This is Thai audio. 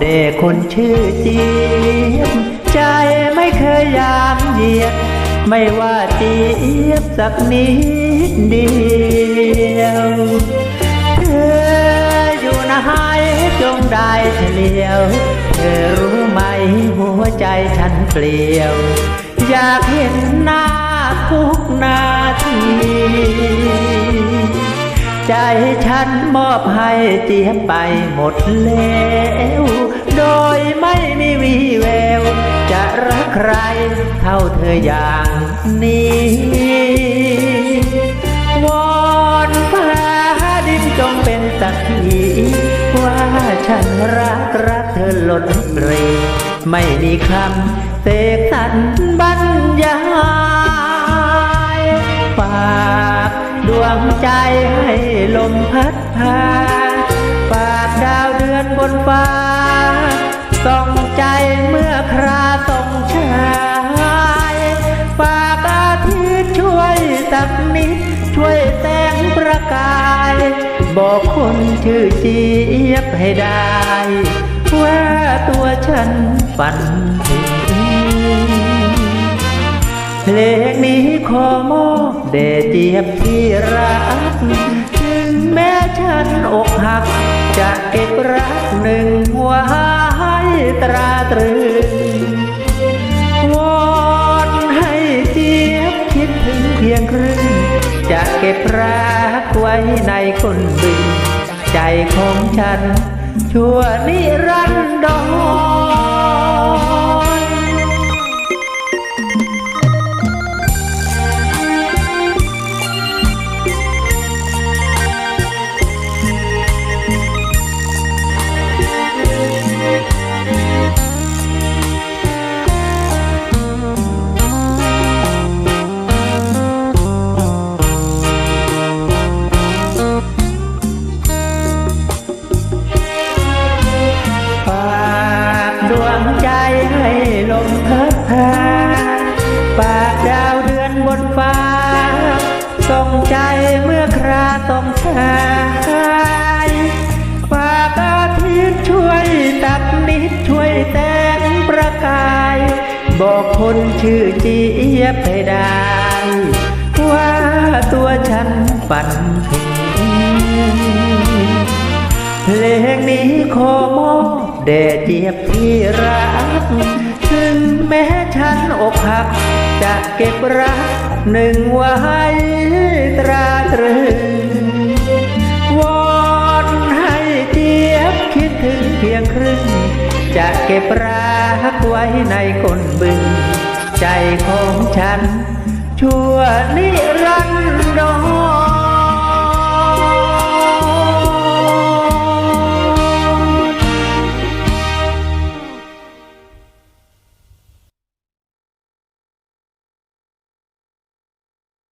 แต่คนชื่อเจี๊ยบใจไม่เคยยามเหยียด ไม่ว่าเจี๊ยบสักนิดเดียวเธออยู่ไหนจงได้เฉลียว เธอรู้ไหมหัวใจฉันเปลี่ยว อยากเห็นหน้าทุกนาที ใจฉันมอบให้เจี๊ยบไปหมดแล้ว โดยไม่มีวีแวว จะรักใครเท่าเธออย่างนี้ วอนฟ้าดินจงเป็นสักขีว่าฉันรักรักเธอล้นเรไม่มีคำเสกสรรบร ให้ลมพัดพาฝากดาวเดือนบนฟ้า ส่องใจเมื่อคราส่องชายฝากอาทิตย์ช่วยสักนิด ช่วยแสงประกาย บอกคนชื่อเจี๊ยบให้ได้ ว่าตัวฉันฝันถึง เพลงนี้ขอมอบแด่เจี๊ยบที่รัก ถึงแม้ฉันอกหัก จะเก็บรักหนึ่งไว้ตราตรึงวอนให้เจี๊ยบคิดถึงเพียงครึ่ง จะเก็บรักไว้ในคนบึงใจของฉันชั่วนิรันดร ราต้องชายฝากอาทิตย์ช่วยตักนิดช่วยแสงประกาย บอกคนชื่อเจี๊ยบให้ได้ ว่าตัวฉันฝันถึงเพลงนี้ขอมอบแด่เจี๊ยบที่รัก ถึงแม้ฉันอกหัก จะเก็บรักหนึ่งไว้ตรา เก็บรักไว้ในคนบึง ใจของฉัน ชั่วนิรันดร